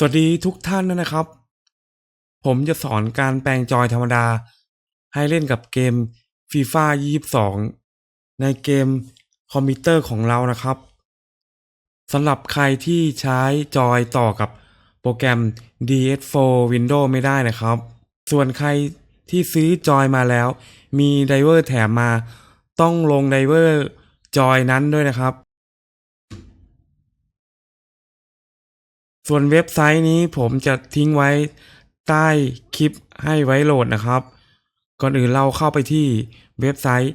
สวัสดีทุกท่านนะครับ ผมจะสอนการแปลงจอยธรรมดา ให้เล่นกับเกม FIFA 22 ในเกมคอมพิวเตอร์ของเรานะครับสำหรับใครที่ใช้จอยต่อกับโปรแกรม DS4 Windows ไม่ได้นะครับ ส่วนใครที่ซื้อจอยมาแล้ว มีไดเวอร์แถมมา ต้องลงไดเวอร์จอยนั้นด้วยนะครับ ส่วนเว็บไซต์นี้ผมจะทิ้งไว้ใต้คลิปให้ไว้โหลดนะครับ ก่อนอื่นเราเข้าไปที่เว็บไซต์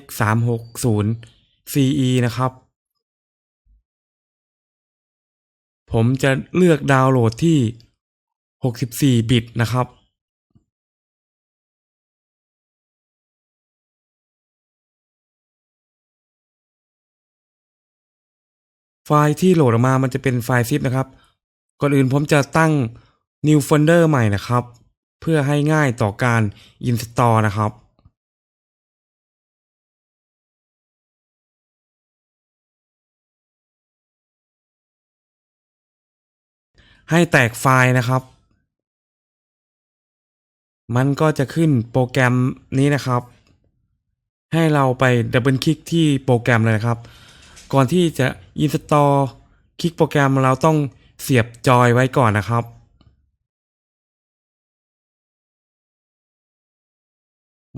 x 3 6 0 ce นะครับ ผมจะเลือกดาวน์โหลดที่ 64 บิตนะครับ ไฟล์ที่โหลดออกมามันจะเป็นไฟล์ zip นะครับ ก่อนอื่นผมจะตั้ง new folder ใหม่นะครับ เพื่อให้ง่ายต่อการ install นะครับ ให้แตกไฟล์นะครับ มันก็จะขึ้นโปรแกรมนี้นะครับ ให้เราไปดับเบิลคลิกที่โปรแกรมเลยนะครับ ก่อนที่จะ install คลิกโปรแกรมเราต้อง เสียบจอยไว้ก่อนนะครับ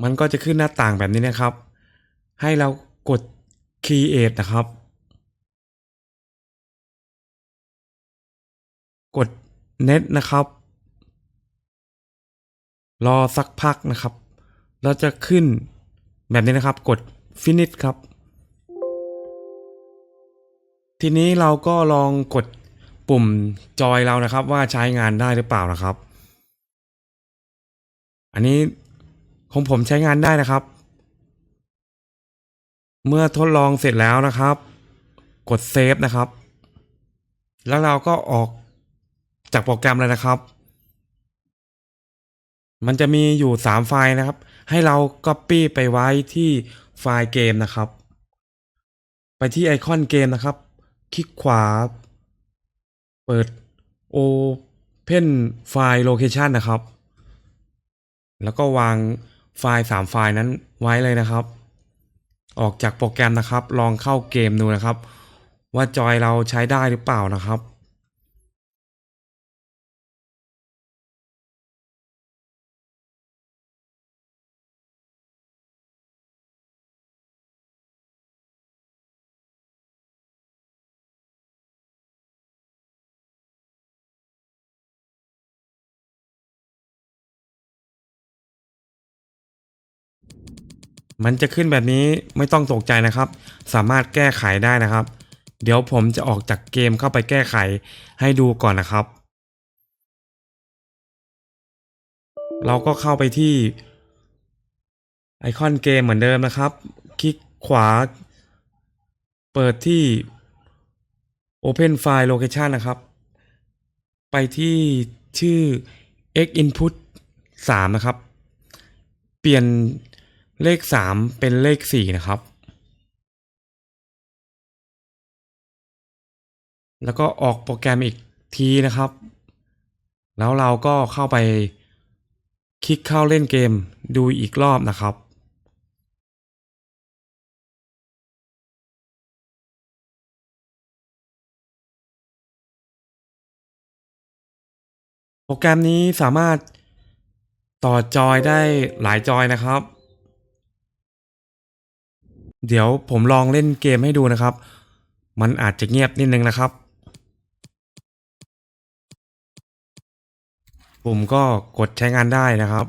มันก็จะขึ้นหน้าต่างแบบนี้นะครับ ให้เรากด create นะครับ กด net นะครับ รอสักพักนะครับ เราจะขึ้นแบบนี้นะครับ กด finish ครับ ทีนี้เราก็ลองกด ปุ่มจอยเรานะครับ ว่าใช้งานได้หรือเปล่านะครับ อันนี้ของผมใช้งานได้นะครับ เมื่อทดลองเสร็จแล้วนะครับ กดเซฟนะครับ แล้วเราก็ออกจากโปรแกรมเลยนะครับ มันจะมีอยู่ 3 ไฟล์นะครับ ให้เรา Copy ไปไว้ที่ไฟล์เกมนะครับ ไปที่ไอคอนเกมนะครับ คลิกขวา เปิด Open File Location นะครับ แล้วก็วางไฟล์ 3 ไฟล์นั้นไว้เลยนะครับ ออกจากโปรแกรมนะครับ ลองเข้าเกมดูนะครับ ว่าจอยเราใช้ได้หรือเปล่านะครับ มันจะขึ้นแบบนี้ไม่ต้องตกใจนะครับ สามารถแก้ไขได้นะครับ เดี๋ยวผมจะออกจากเกมเข้าไปแก้ไขให้ดูก่อนนะครับ เราก็เข้าไปที่ไอคอนเกมเหมือนเดิมนะครับ คลิกขวา เปิดที่ Open File Location นะครับ ไปที่ชื่อ x input 3 นะครับ เปลี่ยน เลข3เป็นเลข4นะครับ แล้วก็ออกโปรแกรมอีกทีนะครับ แล้วเราก็เข้าไปคลิกเข้าเล่นเกมดูอีกรอบนะครับ โปรแกรมนี้สามารถต่อจอยได้หลายจอยนะครับ เดี๋ยวผมลองเล่นเกมให้ดูนะครับ มันอาจจะเงียบนิดนึงนะครับ ปุ่มก็กดใช้งานได้นะครับ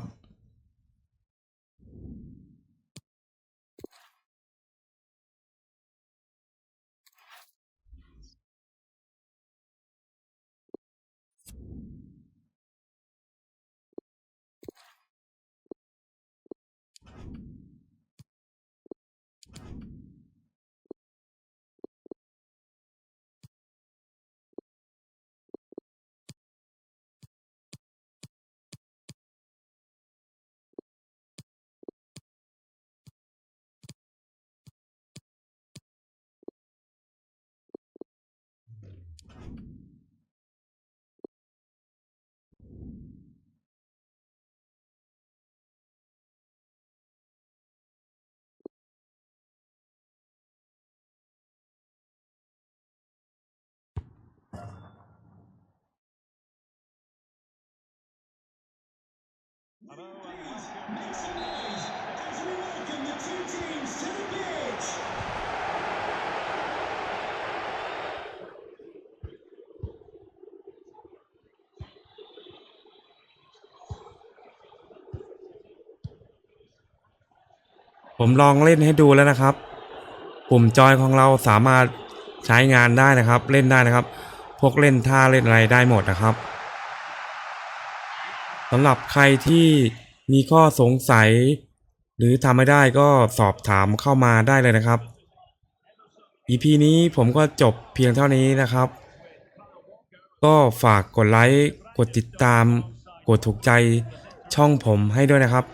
ผมลองเล่นให้ดูแล้วนะครับ ปุ่มจอยของเราสามารถใช้งานได้นะครับ เล่นได้นะครับ พวกเล่นท่าเล่นอะไรได้หมดนะครับ สำหรับใครที่มีข้อสงสัย หรือทำไม่ได้ก็สอบถามเข้ามาได้เลยนะครับ EP นี้ผมก็จบเพียงเท่านี้นะครับ ก็ฝากกดไลค์ กดติดตาม กดถูกใจช่องผมให้ด้วยนะครับ